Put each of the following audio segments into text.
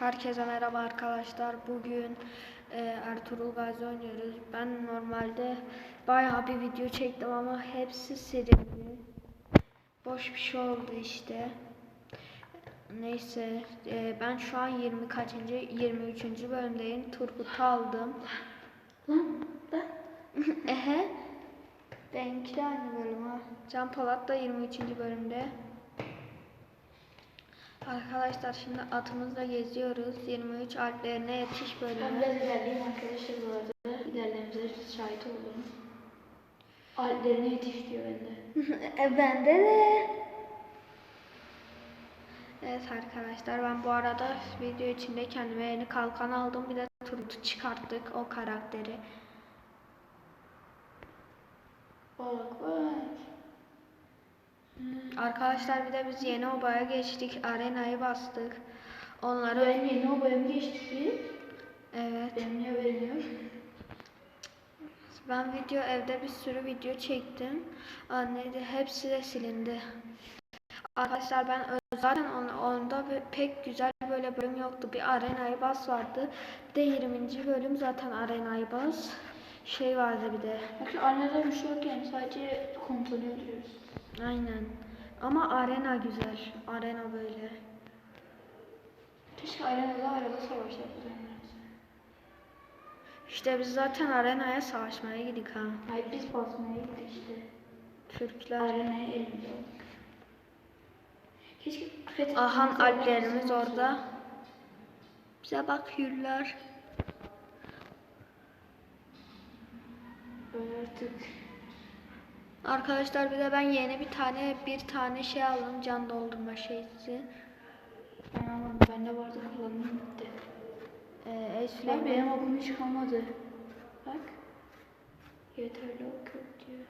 Herkese merhaba arkadaşlar. Bugün e, Ertuğrul Gazi oynuyoruz. Ben normalde bayağı bir video çektim ama hepsi silindi. Boş bir şey oldu işte. Neyse e, ben şu an 20 kaçıncı 23. bölümdeyim. Turgut'u aldım. Lan ben Ehe. Benimki de aynı bölüm ha. Can Polat da 23. bölümde. Arkadaşlar şimdi atımızla geziyoruz. 23 Alplerine yetiş ben bölümü. biraz ilerleyeyim arkadaşlar bu arada. İlerlememize şahit oldum. Alplerine yetiş diyor bende. e, bende de. Evet arkadaşlar ben bu arada video içinde kendime yeni kalkan aldım. Bir de Turgut'u çıkarttık o karakteri. Bak bak. Arkadaşlar bir de biz yeni obaya geçtik. Arenayı bastık. Onları Ben yeni obaya mı geçtik biz? evet. Benim niye yok? Ben video evde bir sürü video çektim. Anneydi hepsi de silindi. Arkadaşlar ben zaten on- onda pe- pek güzel böyle bölüm yoktu. Bir Arena'yı bas vardı. Bir de 20. bölüm zaten Arena'yı bas. Şey vardı bir de. Bakın annede bir şey yok yani sadece komutanı öldürüyoruz. Aynen. Ama Arena güzel. Arena böyle. Keşke arenada araba savaşı yapsaydık. İşte biz zaten Arena'ya savaşmaya gidik ha. Hayır biz basmaya gittik işte. Türkler. Arenaya elimize aldık. Keşke Fethi Ahan Alplerimiz orada. Bize bakıyorlar. Böyle artık Arkadaşlar bir de ben yeni bir tane bir tane şey aldım can doldurma şeysi. ben almadım. Bende vardı kullanım bitti. Ee, Esle benim okum hiç kalmadı. Bak. Yeterli ok yok diyor.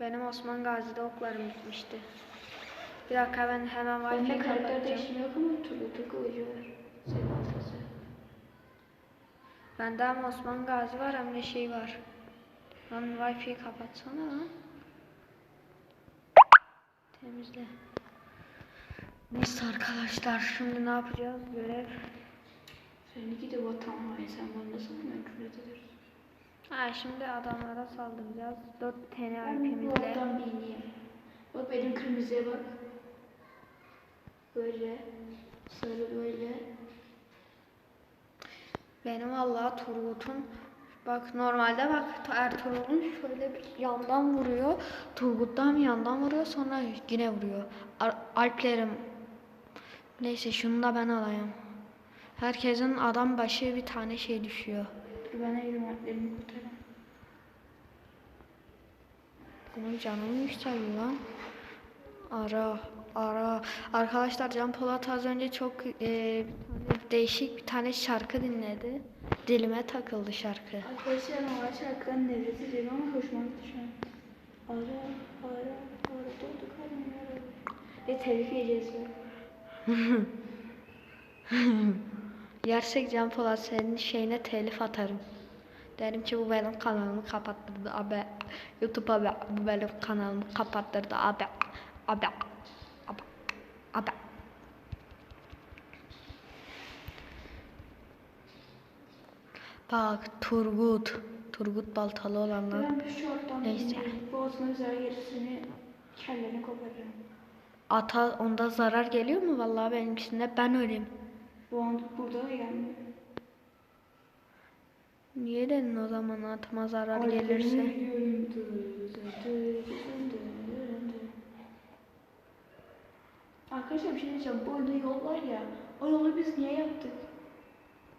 benim Osman Gazi'de oklarım bitmişti. Bir dakika ben hemen Wi-Fi karakter kapatacağım. değişimi yok ama turlu kılıcı var. Senin altası. Bende hem Osman Gazi var hem de şey var. Lan Wi-Fi'yi kapatsana lan. Temizle. Neyse arkadaşlar şimdi ne yapacağız? Görev. Seninki de vatan var. Sen bana nasıl menkul edilir? Ha şimdi adamlara saldıracağız. 4 tane Ben bu alpimizle. vatan bineyim. Bak benim kırmızıya bak. Böyle. Sarı böyle. Benim Allah Turgut'un bak normalde bak Ertuğrul'un şöyle bir yandan vuruyor. Turgut'tan bir yandan vuruyor sonra yine vuruyor. Ar- Alplerim neyse şunu da ben alayım. Herkesin adam başı bir tane şey düşüyor. Ben elim alplerimi kurtarayım. Bunun canını yükseliyor lan. Ara ara. Arkadaşlar Can Polat az önce çok e, değişik bir tane şarkı dinledi. Dilime takıldı şarkı. Arkadaşlar normal şarkıdan nefret ediyorum ama hoşuma gitti şu an. Ara ara ara kalbim yara. Ve telif yiyeceğiz ya. Gerçek Can Polat senin şeyine telif atarım. Derim ki bu benim kanalımı kapattırdı abi. YouTube abi bu benim kanalımı kapattırdı abi. Abi. Abi. Abi. Bak Turgut. Turgut Baltalı olanlar. Ben bir şorttan Neyse. Boğazına zarar gelirse kellerini koparırım. Ata onda zarar geliyor mu? Vallahi benimkisinde ben öleyim. Bu an burada da gelmiyor. Niye dedin o zaman atıma zarar Alplerine gelirse? gidiyorum. Dı, dı, Arkadaşlar bir şey diyeceğim. Bu arada yol var ya. O yolu biz niye yaptık?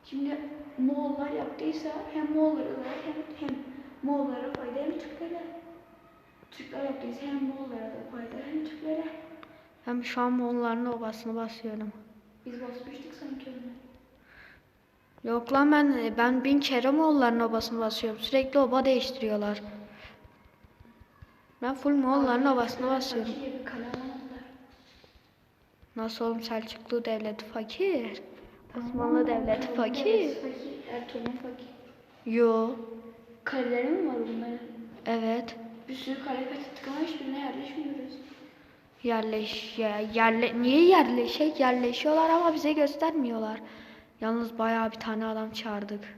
Şimdi Moğollar yaptıysa hem Moğollara zarar hem, hem Moğollara fayda hem Türklere. Türkler yaptıysa hem Moğollara da fayda hem Türklere. Hem şu an onların obasını basıyorum. Biz basmıştık sanki onu. Yok lan ben ben bin kere Moğolların obasını basıyorum. Sürekli oba değiştiriyorlar. Ben full Moğolların obasını basıyorum. Kale. Nasıl oğlum Selçuklu devleti fakir. Osmanlı devleti fakir. Fakir, Ertuğrul fakir. Yo. Kaleleri mi var bunların? Evet. Bir sürü kale fethettik ama hiçbirine yerleşmiyoruz. Yerleş ya yerle niye yerleşek yerleşiyorlar ama bize göstermiyorlar. Yalnız bayağı bir tane adam çağırdık.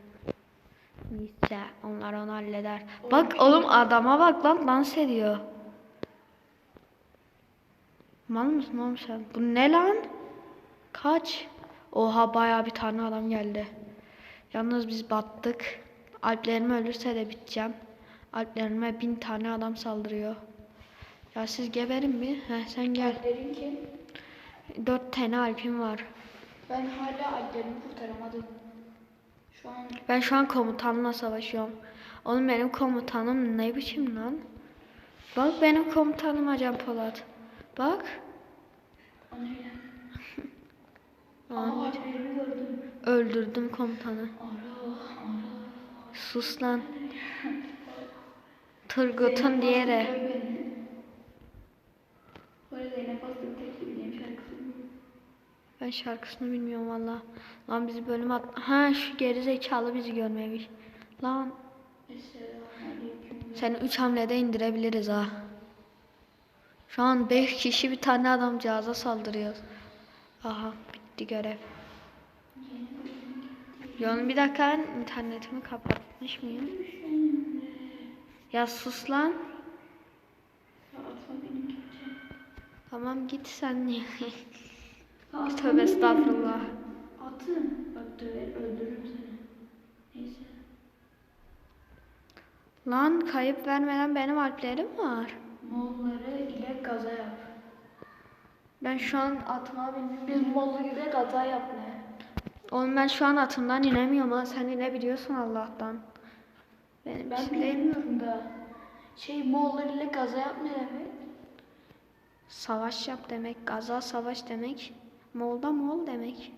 Neyse onlar onu halleder. Bak oğlum adama bak lan dans ediyor. Mal mısın oğlum sen? Bu ne lan? Kaç? Oha bayağı bir tane adam geldi. Yalnız biz battık. Alplerim ölürse de biteceğim. Alplerime bin tane adam saldırıyor. Ya siz geberin mi? Heh, sen gel. Alplerin kim? Dört tane alpim var. Ben hala alplerimi kurtaramadım. Şu an Ben şu an komutanla savaşıyorum. Oğlum benim komutanım ne biçim lan? Bak benim komutanım Acan Polat. Bak. Aa, öldürdüm komutanı. Sus lan. Turgut'un diğeri. Ben şarkısını bilmiyorum valla. Lan bizi bölüm at... Ha şu geri zekalı bizi görmemiş. Lan seni üç hamlede indirebiliriz ha. Şu an beş kişi bir tane adamcağıza saldırıyoruz. Aha bitti görev. Yolun bir dakika internetimi kapatmış mıyım? Ya sus lan. Tamam git sen niye? Tövbe estağfurullah. Atın. Bak döver öldürürüm seni. Neyse. Lan kayıp vermeden benim alplerim var. Moğolları ile gaza yap. Ben şu an atıma bindim. Biz Moğol'u ile gaza yap ne? Oğlum ben şu an atımdan inemiyorum ha. Sen inebiliyorsun Allah'tan. Ben için değil. bilmiyorum da. Şey Moğollar ile gaza yap ne demek? Savaş yap demek. Gaza savaş demek. Moğolda Moğol demek.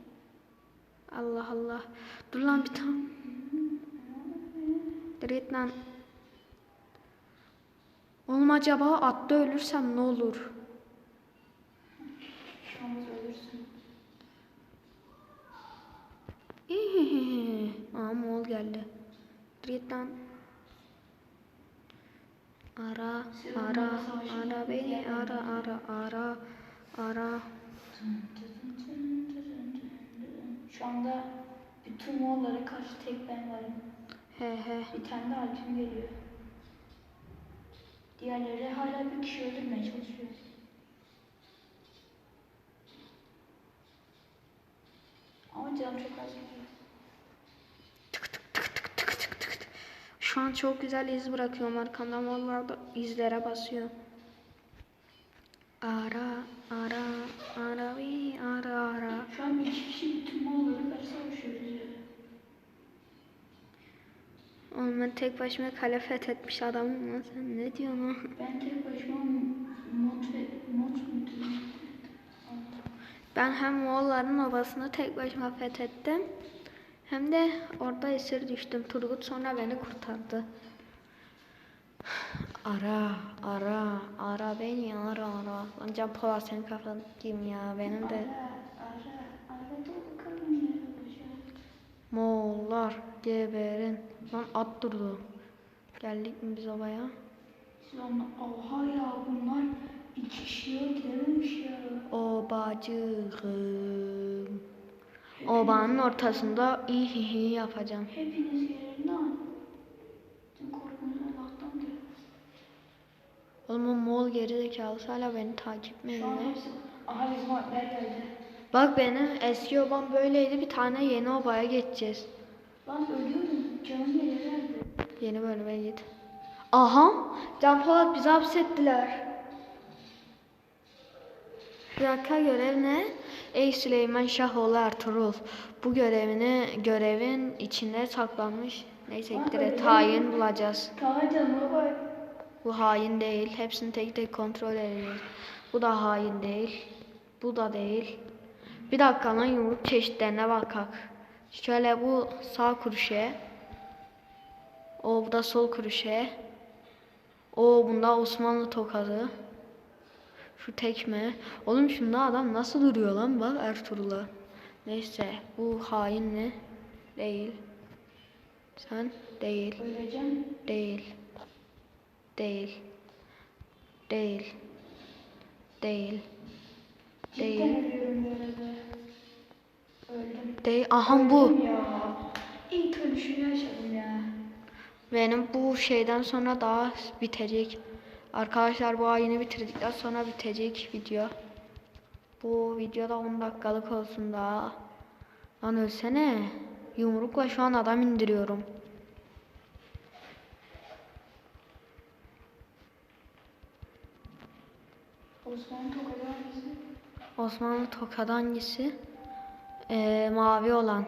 Allah Allah. Dur lan bir tane. Direkt lan. Oğlum acaba atta ölürsem ne olur? Şu an ölürsün. Aa Moğol geldi. Direkt lan. Ara, ara, ara beni, ara, ara, ara, ara. Şu anda bütün Moğollara karşı tek ben varım. He he. Bir tane de Alp'im geliyor. Diğerleri hala bir kişi öldürmeye çalışıyor. Ama canım çok az gidiyor. Tık tık tık tık tık tık tık. Şu an çok güzel iz bırakıyorum arkamdan vallahi da izlere basıyor. Ara ara ara vi ara ara. Şu an iki kişi bütün Moğollara karşı savaşıyoruz. Oğlum ben tek başıma kale fethetmiş adamım lan sen ne diyorsun? Ben tek başıma mod mod? Ben hem Moğolların obasını tek başıma fethettim. Hem de orada esir düştüm. Turgut sonra beni kurtardı. Ara, ara, ara beni ara ara. Lan Can Polat senin kafan kim ya benim de. Moğollar geberin. Lan at durdu. Geldik mi biz obaya? Lan oha ya bunlar iki kişiye gidememiş ya. Obacığım. Obanın ortasında iyi hi hi yapacağım. Hepiniz yerinden. Oğlum o Moğol gerizekalısı hala beni takip mi Şu an ediyor? Aha bizim geldi. Bak benim eski obam böyleydi. Bir tane yeni obaya geçeceğiz. Lan ölüyorum. Yeni bölüme git. Aha! Can Polat bizi hapsettiler. Dakika görev ne? Ey Süleyman Şahoğlu Ertuğrul. Bu görevini görevin içinde saklanmış. Neyse Hain mi? bulacağız. Bu hain değil. Hepsini tek tek kontrol edeceğiz. Bu da hain değil. Bu da değil. Bir dakika lan yumruk çeşitlerine bakak. Şöyle bu sağ kuruşe. O bu da sol kuruşe. O bunda Osmanlı tokadı. Şu tekme. Oğlum şunda adam nasıl duruyor lan bak Ertuğrul'a. Neyse bu hain mi? Değil. Sen değil. Öleceğim. Değil. Değil. Değil. Değil. Değil. değil. Aha bu. Benim bu şeyden sonra daha bitecek. Arkadaşlar bu ayını bitirdikten sonra bitecek video. Bu videoda 10 dakikalık olsun daha. Lan ölsene. Yumrukla şu an adam indiriyorum. Osman Tokalı hangisi? Osmanlı tokadı hangisi? Ee, mavi olan.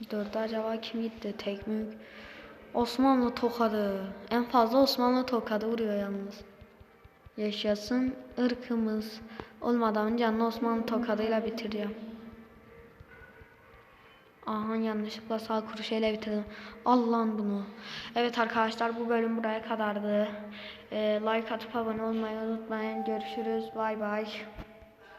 Dörde acaba kim gitti? Tek mi? Osmanlı tokadı. En fazla Osmanlı tokadı vuruyor yalnız. Yaşasın ırkımız. Olmadan canlı Osmanlı tokadıyla bitireceğim. Aha yanlışlıkla sağ kuruşuyla bitirdim. Al lan bunu. Evet arkadaşlar bu bölüm buraya kadardı. Ee, like atıp abone olmayı unutmayın. Görüşürüz. Bay bay.